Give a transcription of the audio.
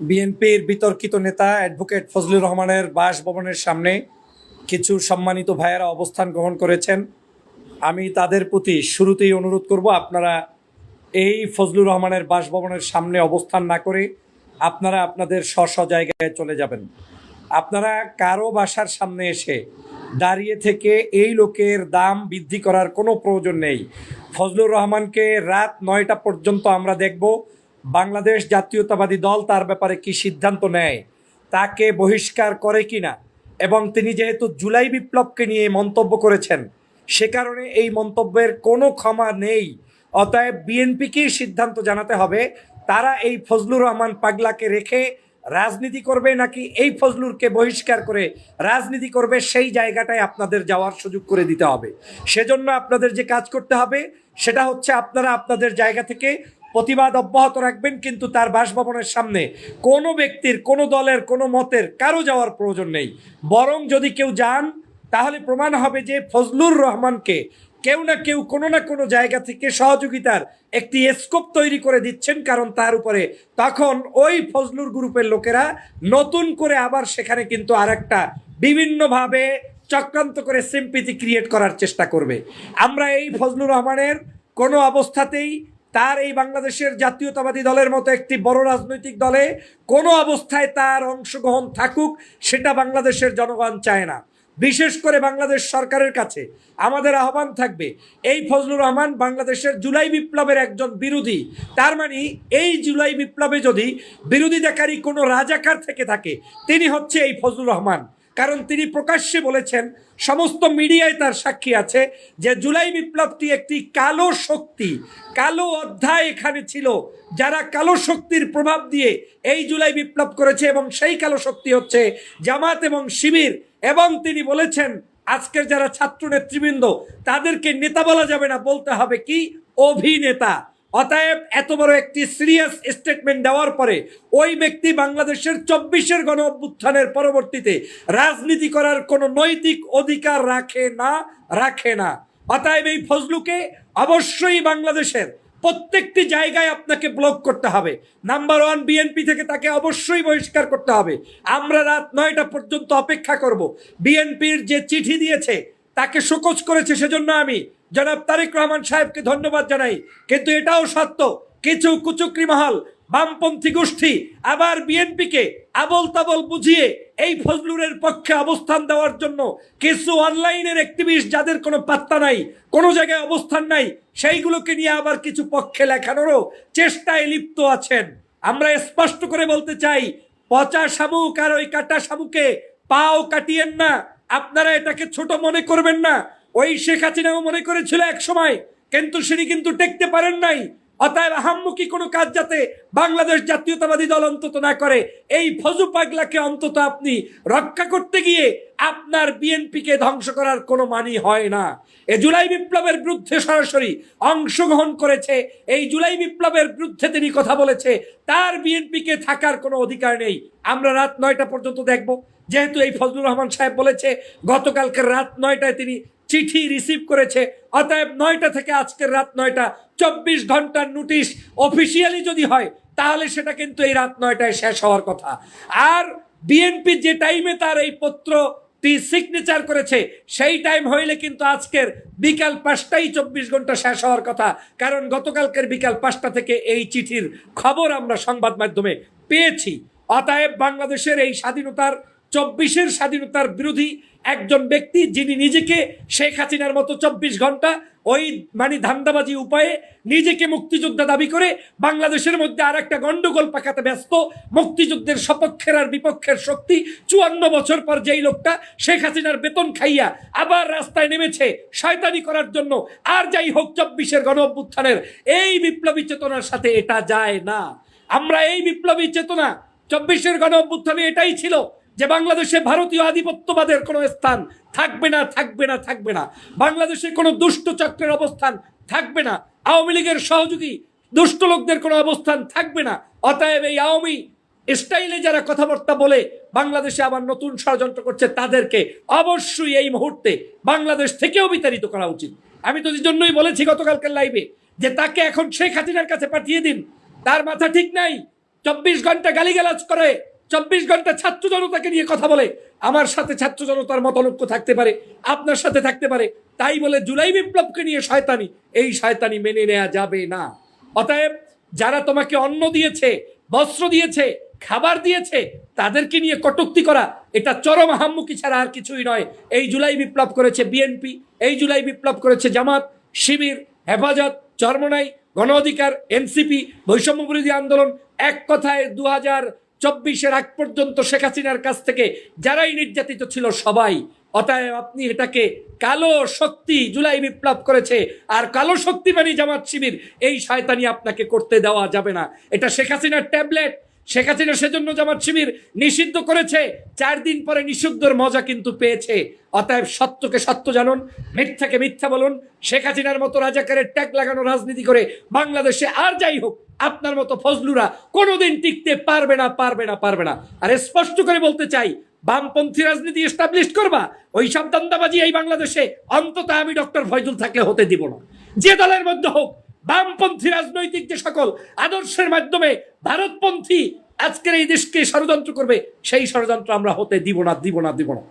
বিএনপির বিতর্কিত নেতা অ্যাডভোকেট ফজলুর রহমানের বাসভবনের সামনে কিছু সম্মানিত ভাইয়েরা অবস্থান গ্রহণ করেছেন। আমি তাদের প্রতি শুরুতেই অনুরোধ করব, আপনারা এই ফজলুর রহমানের বাসভবনের সামনে অবস্থান না করে আপনারা আপনাদের স্ব জায়গায় চলে যাবেন। আপনারা কারও বাসার সামনে এসে দাঁড়িয়ে থেকে এই লোকের দাম বৃদ্ধি করার কোনো প্রয়োজন নেই। ফজলুর রহমানকে রাত নয়টা পর্যন্ত আমরা দেখব। বাংলাদেশ জাতীয়তাবাদী দল তার ব্যাপারে কি সিদ্ধান্ত নেয়, তাকে বহিষ্কার করে কিনা এবং তিনি যেহেতু জুলাই বিপ্লবকে নিয়ে মন্তব্য করেছেন, সে কারণে এই মন্তব্যের কোনো ক্ষমা নেই। অতএব বিএনপিকেই সিদ্ধান্ত জানাতে হবে, তারা এই ফজলুর রহমান পাগলাকে রেখে রাজনীতি করবে নাকি এই ফজলুরকে বহিষ্কার করে রাজনীতি করবে, সেই জায়গাটায় আপনাদের যাওয়ার সুযোগ করে দিতে হবে। সেজন্য আপনাদের যে কাজ করতে হবে, সেটা হচ্ছে আপনারা আপনাদের জায়গা থেকে প্রতিবাদ অব্যাহত রাখবেন, কিন্তু তার বাসভবনের সামনে কোনো ব্যক্তির, কোনো দলের, কোনো মতের কারও যাওয়ার প্রয়োজন নেই। বরং যদি কেউ যান, তাহলে প্রমাণ হবে যে ফজলুর রহমানকে কেউ না কেউ কোনো না কোনো জায়গা থেকে সহযোগিতার একটি স্কোপ তৈরি করে দিচ্ছেন, কারণ তার উপরে তখন ওই ফজলুর গ্রুপের লোকেরা নতুন করে আবার সেখানে কিন্তু আর একটা বিভিন্নভাবে চক্রান্ত করে সিম্পিতি ক্রিয়েট করার চেষ্টা করবে। আমরা এই ফজলুর রহমানের কোনো অবস্থাতেই তার এই বাংলাদেশের জাতীয়তাবাদী দলের মতো একটি বড় রাজনৈতিক দলে কোনো অবস্থায় তার অংশগ্রহণ থাকুক, সেটা বাংলাদেশের জনগণ চায় না। বিশেষ করে বাংলাদেশ সরকারের কাছে আমাদের আহ্বান থাকবে, এই ফজলুর রহমান বাংলাদেশের জুলাই বিপ্লবের একজন বিরোধী। তার মানে এই জুলাই বিপ্লবে যদি বিরোধিতাকারী কোনো রাজাকার থেকে থাকে, তিনি হচ্ছে এই ফজলুর রহমান। কারণ তিনি প্রকাশ্যে বলেছেন, সমস্ত মিডিয়ায় তার সাক্ষী আছে যে জুলাই বিপ্লবটি একটি কালো শক্তি, কালো অধ্যায় এখানে ছিল, যারা কালো শক্তির প্রভাব দিয়ে এই জুলাই বিপ্লব করেছে এবং সেই কালো শক্তি হচ্ছে জামাত এবং শিবির। এবং তিনি বলেছেন, আজকের যারা ছাত্র নেতৃবৃন্দ, তাদেরকে নেতা বলা যাবে না, বলতে হবে কি? অভিনেতা। অতএব এত বড় একটি সিরিয়াস স্টেটমেন্ট দেওয়ার পরে ওই ব্যক্তি বাংলাদেশের চব্বিশের গণ অভ্যুত্থানের পরবর্তীতে রাজনীতি করার কোনো নৈতিক অধিকার রাখে না রাখে না। অতএব এই ফজলুকে অবশ্যই বাংলাদেশের প্রত্যেকটি জায়গায় আপনাকে ব্লক করতে হবে। নাম্বার ওয়ান বিএনপি থেকে তাকে অবশ্যই বহিষ্কার করতে হবে। আমরা রাত নয়টা পর্যন্ত অপেক্ষা করব। বিএনপির যে চিঠি দিয়েছে, তাকে শোকজ করেছে সেজন্য আমি জনাব তারেক রহমান সাহেবকে ধন্যবাদ জানাই। কিন্তু এটাও সত্য, কিছু কুচুকরি মহল, বামপন্থী গোষ্ঠী আবার বিএনপিকে আবল তাবল বুঝিয়ে এই ফজলুরের পক্ষে অবস্থান দেওয়ার জন্য কিছু অনলাইনের অ্যাক্টিভিস্ট যাদের কোনো পাত্তা নাই, কোনো জায়গায় অবস্থান নাই, সেইগুলোকে নিয়ে আবার কিছু পক্ষে লেখানোরও চেষ্টায় লিপ্ত আছেন। আমরা স্পষ্ট করে বলতে চাই, পচা শামুক আর ওই কাটা শামুকে পাও কাটিয়েন না, আপনারা এটাকে ছোট মনে করবেন না। ওই শেখ হাসিনাও মনে করেছিল এক সময়, কিন্তু তিনি কিন্তু টেকতে পারেন নাই। অতএব আহাম্মুখী কোনো কাজ যাতে বাংলাদেশ জাতীয়তাবাদী দল অন্তত না করে, এই ফজু পাগলাকে অন্তত আপনি রক্ষা করতে গিয়ে আপনার বিএনপিকে ধ্বংস করার কোনো মানি হয় না। এ জুলাই বিপ্লবের বিরুদ্ধে সরাসরি অংশগ্রহণ করেছে, এই জুলাই বিপ্লবের বিরুদ্ধে তিনি কথা বলেছে, তার বিএনপিকে থাকার কোনো অধিকার নেই। আমরা রাত নয়টা পর্যন্ত দেখব। যেহেতু এই ফজলুর রহমান সাহেব বলেছে, গতকালকে রাত নয়টায় তিনি চিঠি রিসিভ করেছে। অতএব নয়টা থেকে আজকের রাত নয়টা, চব্বিশ ঘণ্টার নোটিশ অফিসিয়ালি যদি হয়, তাহলে সেটা কিন্তু এই রাত নয়টায় শেষ হওয়ার কথা। আর বিএনপি যে টাইমে তার এই পত্রটি সিগনেচার করেছে, সেই টাইম হইলে কিন্তু আজকের বিকাল পাঁচটাই চব্বিশ ঘণ্টা শেষ হওয়ার কথা। কারণ গতকালকের বিকাল পাঁচটা থেকে এই চিঠির খবর আমরা সংবাদ মাধ্যমে পেয়েছি। অতএব বাংলাদেশের এই স্বাধীনতার চব্বিশের স্বাধীনতার বিরোধী একজন ব্যক্তি যিনি নিজেকে শেখ হাসিনার মতো চব্বিশ ঘণ্টা ওই মানে ধান্দাবাজি উপায়ে নিজেকে মুক্তিযোদ্ধা দাবি করে বাংলাদেশের মধ্যে আর একটা গন্ডগোল পাকাতে ব্যস্ত মুক্তিযুদ্ধের সপক্ষের আর বিপক্ষের শক্তি চুয়ান্ন বছর পর যেই লোকটা শেখ হাসিনার বেতন খাইয়া আবার রাস্তায় নেমেছে শয়তানি করার জন্য। আর যাই হোক, চব্বিশের গণ অভ্যুত্থানের এই বিপ্লবী চেতনার সাথে এটা যায় না। আমরা এই বিপ্লবী চেতনা, চব্বিশের গণ অভ্যুত্থানে এটাই ছিল। যে বাংলাদেশে ভারতীয় আধিপত্যবাদের কোনো স্থান থাকবে না থাকবে না থাকবে না। বাংলাদেশে কোনো দুষ্ট চক্রের অবস্থান থাকবে না। আওয়ামী লীগের সহযোগী দুষ্ট লোকদের কোনো অবস্থান থাকবে না। অতএব এই আওয়ামী স্টাইলে যারা কথাবার্তা বলে বাংলাদেশে আবার নতুন ষড়যন্ত্র করছে, তাদেরকে অবশ্যই এই মুহূর্তে বাংলাদেশ থেকেও বিতাড়িত করা উচিত। আমি তো এই জন্যই বলেছি গতকালকের লাইভে যে তাকে এখন শেখ হাসিনার কাছে পাঠিয়ে দিন। তার মাথা ঠিক নাই। চব্বিশ ঘণ্টা গালিগালাজ করে। চব্বিশ ঘণ্টা ছাত্র জনতাকে নিয়ে কথা বলে, আমার সাথে ছাত্র জনতার মতলক্য থাকতে পারে, আপনার সাথে থাকতে পারে, তাই বলে জুলাই বিপ্লবকে নিয়ে শয়তানি, এই শয়তানি মেনে নেওয়া যাবে না। অতএব যারা তোমাকে অন্ন দিয়েছে, বস্ত্র দিয়েছে, খাবার দিয়েছে, তাদেরকে নিয়ে কটুক্তি করা, এটা চরম হাম্মুকি ছাড়া আর কিছুই নয়। এই জুলাই বিপ্লব করেছে বিএনপি, এই জুলাই বিপ্লব করেছে জামাত, শিবির, হেফাজত, চরমনাই গণ অধিকার এনসিপি বৈষম্য বিরোধী আন্দোলন, এক কথায় দু হাজার চব্বিশের আগ পর্যন্ত শেখ হাসিনার কাছ থেকে যারাই নির্যাতিত ছিল সবাই, অতএব আপনি এটাকে কালো শক্তি জুলাই বিপ্লব করেছে আর কালো শক্তি মানে জামাত শিবির এই শয়তানি আপনাকে করতে দেওয়া যাবে না। এটা শেখ হাসিনার ট্যাবলেট। শেখ হাসিনা সেজন্য জামাত শিবির নিষিদ্ধ করেছে, চার দিন পরে নিষিদ্ধর মজা কিন্তু পেয়েছে। অতএব সত্যকে সত্য জানুন, মিথ্যাকে মিথ্যা বলুন, শেখ হাসিনার মতো রাজাকারের ট্যাগ লাগানো রাজনীতি করে বাংলাদেশে আর যাই হোক, আপনার মতো ফজলুরা কোনোদিন টিকতে পারবে না পারবে না পারবে না। আর স্পষ্ট করে বলতে চাই, বামপন্থী রাজনীতি এস্টাবলিশ করবা, ওই সব দান্দাবাজি এই বাংলাদেশে, অন্তত আমি ডক্টর ফয়জুল থাকলে হতে দিব না। যে দলের মধ্যে হোক বামপন্থী রাজনৈতিক যে সকল আদর্শের মাধ্যমে ভারতপন্থী আজকের এই দেশকে ষড়যন্ত্র করবে, সেই ষড়যন্ত্র আমরা হতে দিব না দিব না দিব না।